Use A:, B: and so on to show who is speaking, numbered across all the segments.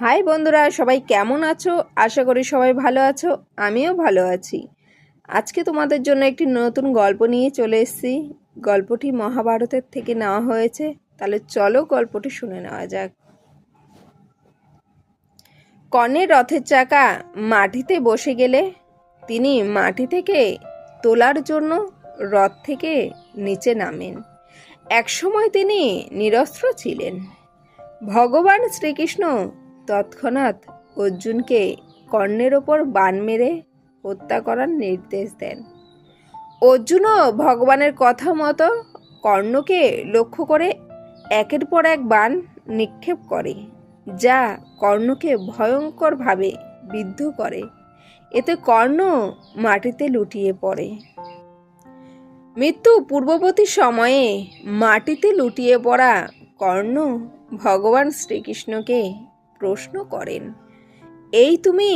A: High বন্ধুরা, সবাই কেমন আছো? আশা করি সবাই ভালো আছো, আমিও ভালো আছি। আজকে তোমাদের জন্য একটি নতুন গল্প নিয়ে চলে এসেছি। গল্পটি মহাভারতের থেকে নেওয়া হয়েছে। তাহলে চলো গল্পটি শুনে নেওয়া যাক। কর্ণের রথের চাকা মাটিতে বসে গেলে তিনি মাটি থেকে তোলার জন্য রথ থেকে নিচে নামেন। একসময় তিনি নিরস্ত্র ছিলেন। ভগবান শ্রীকৃষ্ণ তৎক্ষণাৎ অর্জুনকে কর্ণের ওপর বান মেরে হত্যা করার নির্দেশ দেন। অর্জুনও ভগবানের কথা মতো কর্ণকে লক্ষ্য করে একের পর এক বান নিক্ষেপ করে, যা কর্ণকে ভয়ঙ্করভাবে বিদ্ধ করে। এতে কর্ণ মাটিতে লুটিয়ে পড়ে। মৃত্যু পূর্ববর্তী সময়ে মাটিতে লুটিয়ে পড়া কর্ণ ভগবান শ্রীকৃষ্ণকে প্রশ্ন করেন, এই তুমি?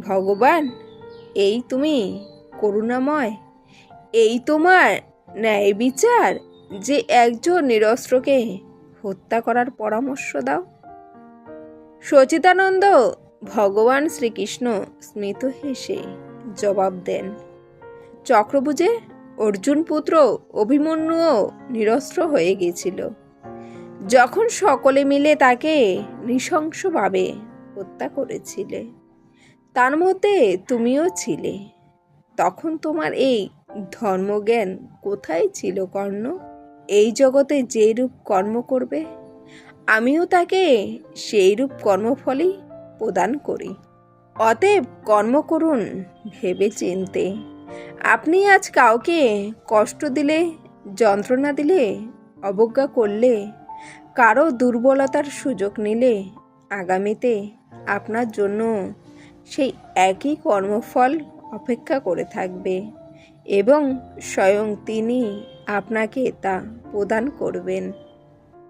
A: ভগবান, এই তুমি? করুণাময়? এই তোমার ন্যায় বিচার যে একজন নিরস্ত্রকে হত্যা করার পরামর্শ দাও? সচিতানন্দ ভগবান শ্রীকৃষ্ণ স্মিত হেসে জবাব দেন, চক্রভুজে অর্জুন পুত্র অভিমন্যুও নিরস্ত্র হয়ে গিয়েছিল যখন সকলে মিলে তাকে নৃশংসভাবে হত্যা করেছিলে, তার মধ্যে তুমিও ছিলে। তখন তোমার এই ধর্মজ্ঞান কোথায় ছিল কর্ণ? এই জগতে যে রূপ কর্ম করবে, আমিও তাকে সেই রূপ কর্মফলই প্রদান করি। অতএব কর্ম করুন ভেবে চিনতে আপনি আজ কাউকে কষ্ট দিলে, যন্ত্রণা দিলে, অবজ্ঞা করলে কারও দুর্বলতার সুযোগ নিলে আগামীতে আপনার জন্য সেই একই কর্মফল অপেক্ষা করে থাকবে এবং স্বয়ং তিনি আপনাকে তা প্রদান করবেন।